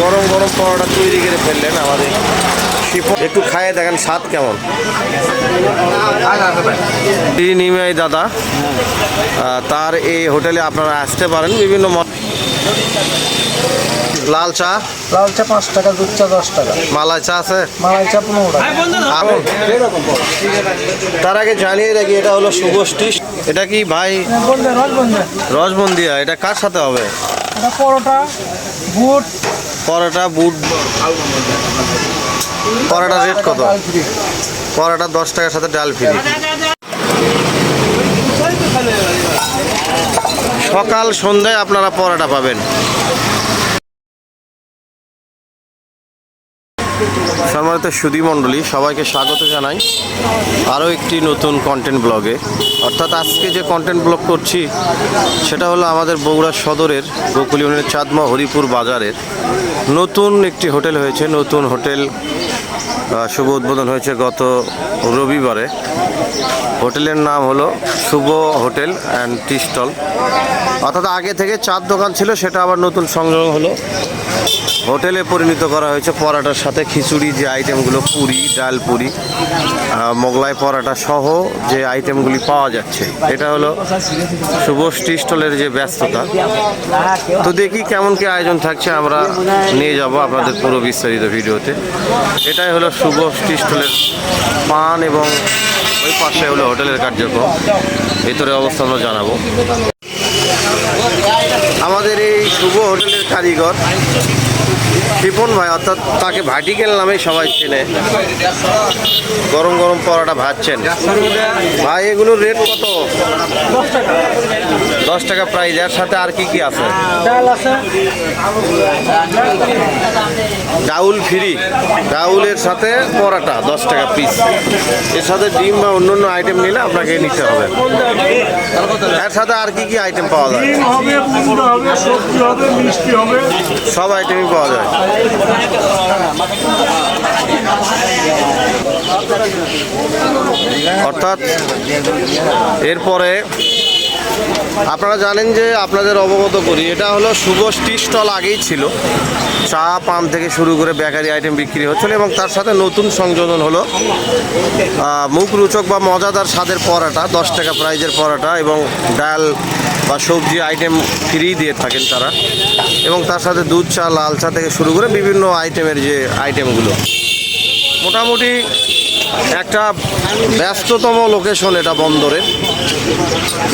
গরম গরম পরোটা তৈরি করে ফেললেন আমাদের একটু খাইয়ে দেখেন স্বাদ কেমন। নিমাই দাদা তার এই হোটেলে আপনারা আসতে পারেন। বিভিন্ন লাল চা? লাল চা পাঁচ টাকা দুধ চা দশ টাকা। মালাই চা আছে? মালাই চা পনেরো টাকা। তার আগে জানিয়ে রাখি এটা হলো সুগোষ্ঠী এটা কি ভাই? বলবে রসবন্দিয়া এটা কার সাথে হবে? এটা পরোটা বুট পরোটা বুট পরোটা রেট কত? পরোটা দশ টাকার সাথে ডাল ফ্রি। সকাল সন্ধ্যায় আপনারা পরোটা পাবেন। সম্মানিত সুধী মণ্ডলী, সবাইকে স্বাগত জানাই আরও একটি নতুন কন্টেন্ট ব্লগে অর্থাৎ আজকে যে কন্টেন্ট ব্লগ করছি, সেটা হলো আমাদের বগুড়া সদরের গোকুল ইউনিয়নের চাঁদমা হরিপুর বাজারের। নতুন একটি হোটেল হয়েছে, নতুন হোটেল শুভ উদ্বোধন হয়েছে গত রবিবারে। হোটেলের নাম হলো Shubho hotel and tea stall. অর্থাৎ আগে থেকে চার দোকান ছিল, সেটা আবার নতুন সংযোগ হলো। হোটেলে পরিণত করা হয়েছে পরাটার সাথে খিচুড়ি, যে আইটেমগুলো পুরি, ডাল পুরি মোগলাই পরাটা সহ যে আইটেমগুলি পাওয়া যাচ্ছে। এটা হলো শুভ টি স্টলের যে ব্যস্ততা। তো দেখি কেমন কি আয়োজন থাকছে, আমরা নিয়ে যাব আপনাদের পুরো বিস্তারিত ভিডিওতে। এটাই হলো শুভ টি স্টলের পান এবং ওই পাশে হলো হোটেলের কার্যক্রম। ভেতরে অবস্থা আমরা জানাব। আমাদের এই শুভ হোটেলের কারিগর শিপন ভাই অর্থাৎ তাকে ভাটিকেল নামেই সবাই চেনে। গরম গরম পরোটা ভাজছেন ভাই এগুলোর রেট কত? দশ টাকা প্রাইস এর সাথে আর কি কি আছে? ডাল আছে ডাউল ফ্রি। ডাউলের সাথে পরাটা দশ টাকা পিস এর সাথে ডিম বা অন্য অন্য আইটেম নিলে আপনাকে নিতে হবে। এর সাথে আর কি কি আইটেম পাওয়া যায়? সব আইটেমই পাওয়া যায়। অর্থাৎ এরপরে আপনারা জানেন যে আপনাদের অবগত করি এটা হলো শুভ টি স্টল আগেই ছিল। চা পান থেকে শুরু করে বেকারি আইটেম বিক্রি হচ্ছিল এবং তার সাথে নতুন সংযোজন হলো আহ, মুখরোচক বা মজাদার স্বাদের পরাটা দশ টাকা প্রাইজের পরাটা এবং ডাল বা সবজি আইটেম ফ্রি দিয়ে থাকেন তারা। এবং তার সাথে দুধ চা, লাল চা থেকে শুরু করে বিভিন্ন আইটেমের যে আইটেমগুলো মোটামুটি একটা ব্যস্ততম লোকেশন এটা বন্দরের।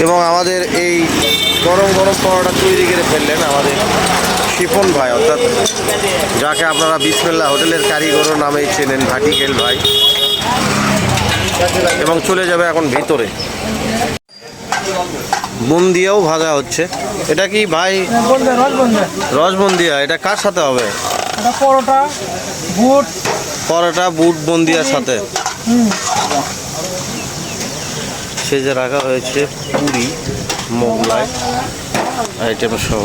এবং আমাদের এই গরম গরম পরোটা তৈরি করে ফেললেন আমাদের শিপন ভাই, অর্থাৎ যাকে আপনারা বিসমেল্লা হোটেলের কারিগর নামেই চেনেন ভাটিকেল ভাই। এবং চলে যাবে এখন ভিতরে। বুন্দিয়াও ভাজা হচ্ছে। এটা কি ভাই রস বলবে রসবন্দিয়া এটা কার সাথে হবে? পরোটা বুট। পরোটা বুট বন্দিয়ার সাথে। সেজে রাখা হয়েছে পুরি মোগলাই আইটেম সহ।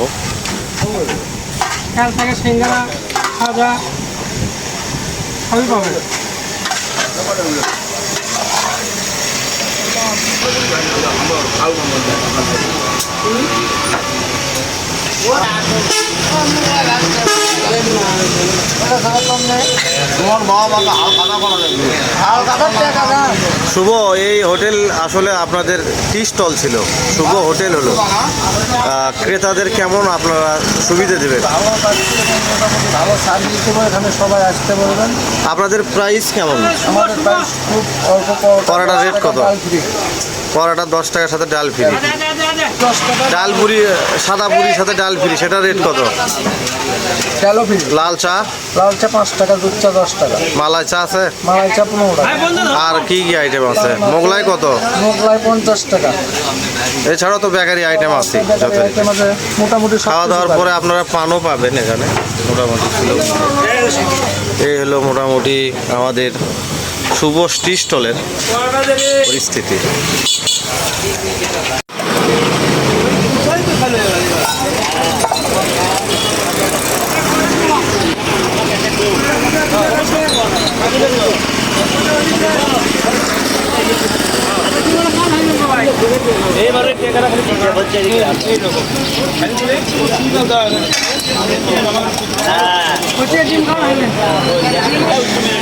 কাল থেকে সিঙ্গারা খাজা সবই পাবে 한번 가고 한번 더. শুভ, এই হোটেল আসলে আপনাদের টি স্টল ছিল। শুভ হোটেল হলো। ক্রেতাদের কেমন আপনারা সুবিধা দেবেন? সবাই আসতে আপনাদের প্রাইস কেমন? পরোটার rate কত? পরোটা দশ টাকার সাথে ডাল ফ্রি। ডাল পুরি সাদা পুরির সাথে ডাল ফ্রি সেটা রেট কত? ফ্রি লাল চা? লাল চা পাঁচ টাকা দুধ চা দশ টাকা। মালাই চা আছে? মালাই চা পনেরো টাকা। আর কি কি আইটেম আছে? মোগলাই কত? মোগলাই পঞ্চাশ টাকা। এছাড়াও তো বেকারি আইটেম আছে বেকারি মোটামুটি সব খাওয়া কিছু দাওয়ার পাবেন। পরে আপনারা পানও পাবেন এখানে মোটামুটি। এই হলো মোটামুটি আমাদের শুভ টি স্টলের পরিস্থিতি। এইবারে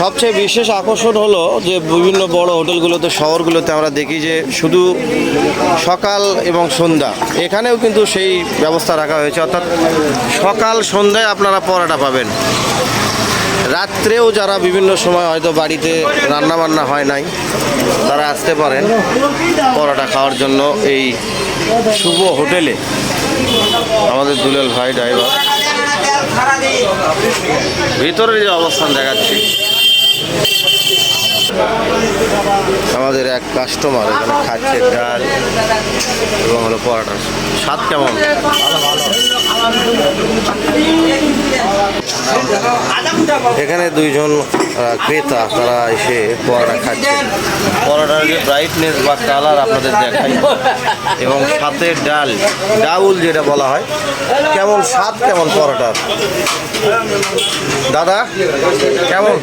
সবচেয়ে বিশেষ আকর্ষণ হলো যে বিভিন্ন বড় হোটেলগুলোতে, শহরগুলোতে আমরা দেখি যে শুধু সকাল এবং সন্ধ্যা, এখানেও কিন্তু সেই ব্যবস্থা রাখা হয়েছে। অর্থাৎ সকাল, সন্ধ্যায় আপনারা পরোটা পাবেন। রাত্রেও যারা বিভিন্ন সময় হয়তো বাড়িতে রান্না বান্না হয় নাই, তারা আসতে পারেন পরোটা খাওয়ার জন্য এই শুভ হোটেলে। আমাদের দুলাল ভাই, ড্রাইভার। ভিতরের যে অবস্থান দেখাচ্ছি। আমাদের এক কাস্টমার এখানে খাচ্ছে ডাল এবং হলো পরাটা। স্বাদ কেমন? এখানে দুইজন ক্রেতা, তারা এসে পরোটা খাচ্ছে। পরোটার যে ব্রাইটনেস বা কালার আপনাদের দেখাই। এবং সাথে ডাল, ডাউল যেটা বলা হয়। কেমন স্বাদ, কেমন পরোটার? দাদা, কেমন?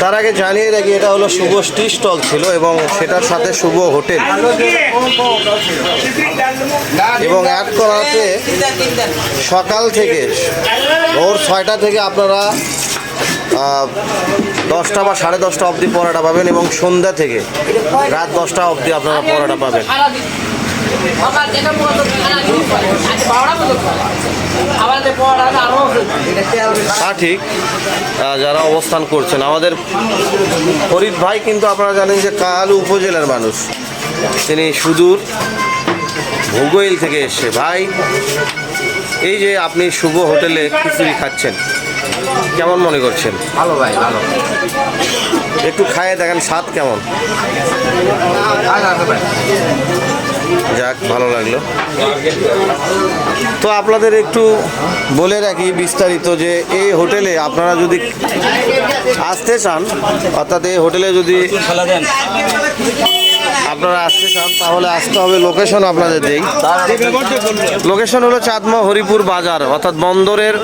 তার আগে জানিয়ে রাখি, এটা হলো শুভ টি স্টল ছিল এবং সেটার সাথে শুভ হোটেল। এবং এক করাতে সকাল থেকে ভোর ছয়টা থেকে আপনারা দশটা বা সাড়ে দশটা অবধি পরোটা পাবেন এবং সন্ধ্যা থেকে রাত দশটা অবধি আপনারা পরোটা পাবেন। তা ঠিক যারা অবস্থান করছেন। আমাদের ফরিদ ভাই কিন্তু আপনারা জানেন যে কাল উপজেলার মানুষ। তিনি সুদূর ভূগোইল থেকে এসছে। ভাই এই যে আপনি শুভ হোটেলে খিচুড়ি খাচ্ছেন কেমন মনে করছেন? ভালো ভাই ভালো। একটু খাইয়ে দেখেন স্বাদ কেমন? যাক ভালো লাগল। তো আপনাদের একটু বলে রাখি বিস্তারিত যে এই হোটেলে আপনারা যদি আসতে চান অর্থাৎ এই হোটেলে যদি আপনারা আসতে চান, তাহলে আসতে হবে লোকেশন আপনাদের দেই লোকেশন হলো চাঁদমা হরিপুর বাজার, অর্থাৎ বন্দরের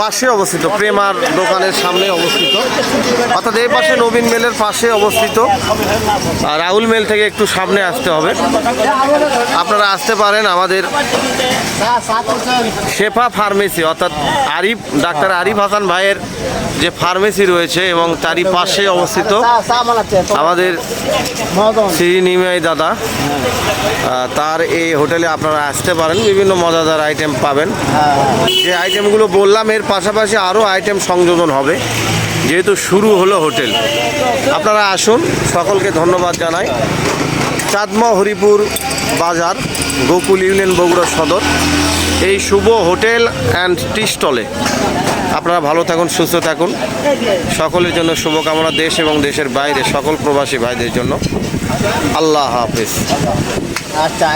পাশে অবস্থিত, প্রেমার দোকানের সামনে অবস্থিত। অর্থাৎ এই পাশে নবীন মেলের পাশে অবস্থিত। রাহুল মেল থেকে একটু সামনে আসতে হবে। আপনারা আসতে পারেন আমাদের শেফা ফার্মেসি, অর্থাৎ আরিফ, ডাক্তার আরিফ হাসান ভাইয়ের যে ফার্মেসি রয়েছে এবং তারই পাশে অবস্থিত আমাদের শ্রী নিমাই দাদা তার এই হোটেলে আপনারা আসতে পারেন, বিভিন্ন মজাদার আইটেম পাবেন। যে আইটেমগুলো বললাম, এর পাশাপাশি আরও আইটেম সংযোজন হবে। যেহেতু শুরু হলো হোটেল। আপনারা আসুন, সকলকে ধন্যবাদ জানাই। চাঁদমা হরিপুর বাজার, গোকুল ইউনিয়ন বগুড়া সদর। এই শুভ হোটেল অ্যান্ড টি স্টলে আপনারা ভালো থাকুন, সুস্থ থাকুন। সকলের জন্য শুভকামনা দেশ এবং দেশের বাইরে, সকল প্রবাসী ভাইদের জন্য। আল্লাহ হাফিজ। আচ্ছা